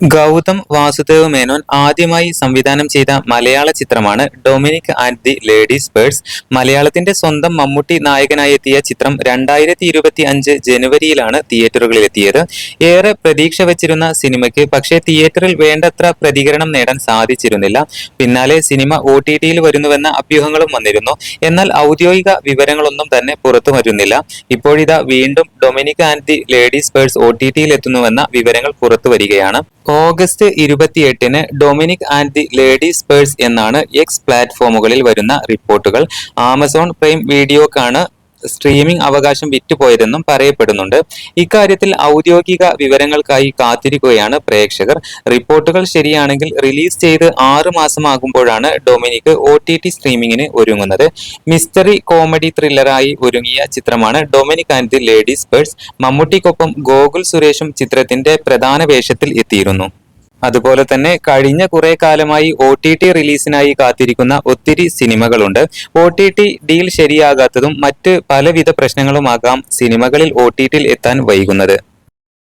ഗൗതം വാസുദേവ് മേനോൻ ആദ്യമായി സംവിധാനം ചെയ്ത മലയാള ചിത്രമാണ് Dominic and the ladies birds. മലയാളത്തിന്റെ സ്വന്തം മമ്മൂട്ടി നായകനായി എത്തിയ ചിത്രം രണ്ടായിരത്തി ഇരുപത്തി അഞ്ച് ജനുവരിയിലാണ് ഏറെ പ്രതീക്ഷ വച്ചിരുന്ന സിനിമയ്ക്ക് പക്ഷേ തിയേറ്ററിൽ വേണ്ടത്ര പ്രതികരണം നേടാൻ സാധിച്ചിരുന്നില്ല. പിന്നാലെ സിനിമ ഒ ടി ടിയിൽ വരുന്നുവെന്ന അഭ്യൂഹങ്ങളും വന്നിരുന്നു. എന്നാൽ ഔദ്യോഗിക വിവരങ്ങളൊന്നും തന്നെ പുറത്തു വരുന്നില്ല. ഇപ്പോഴിതാ വീണ്ടും Dominic and the ladies birds O T ടിയിൽ എത്തുന്നുവെന്ന വിവരങ്ങൾ പുറത്തു വരികയാണ്. ഓഗസ്റ്റ് ഇരുപത്തിയെട്ടിന് Dominic and the ladies purse എന്നാണ് എക്സ് പ്ലാറ്റ്ഫോമുകളിൽ വരുന്ന റിപ്പോർട്ടുകൾ. ആമസോൺ പ്രൈം വീഡിയോക്കാണ് സ്ട്രീമിംഗ് അവകാശം വിറ്റുപോയതെന്നും പറയപ്പെടുന്നുണ്ട്. ഇക്കാര്യത്തിൽ ഔദ്യോഗിക വിവരങ്ങൾക്കായി കാത്തിരിക്കുകയാണ് പ്രേക്ഷകർ. റിപ്പോർട്ടുകൾ ശരിയാണെങ്കിൽ റിലീസ് ചെയ്ത് ആറ് മാസമാകുമ്പോഴാണ് ഡൊമിനിക് ഒ ടി ടി സ്ട്രീമിംഗിന് ഒരുങ്ങുന്നത്. മിസ്റ്ററി കോമഡി ത്രില്ലറായി ഒരുങ്ങിയ ചിത്രമാണ് Dominic and the ladies purse മമ്മൂട്ടിക്കൊപ്പം Gokul സുരേഷും ചിത്രത്തിന്റെ പ്രധാന വേഷത്തിൽ എത്തിയിരുന്നു. അതുപോലെ തന്നെ കഴിഞ്ഞ കുറെ കാലമായി ഒ ടി ടി റിലീസിനായി കാത്തിരിക്കുന്ന ഒത്തിരി സിനിമകളുണ്ട്. ഒ ടി ടി ഡീൽ ശരിയാകാത്തതും മറ്റ് പലവിധ പ്രശ്നങ്ങളുമാകാം സിനിമകളിൽ ഒ ടി ടിയിൽ എത്താൻ വൈകുന്നത്.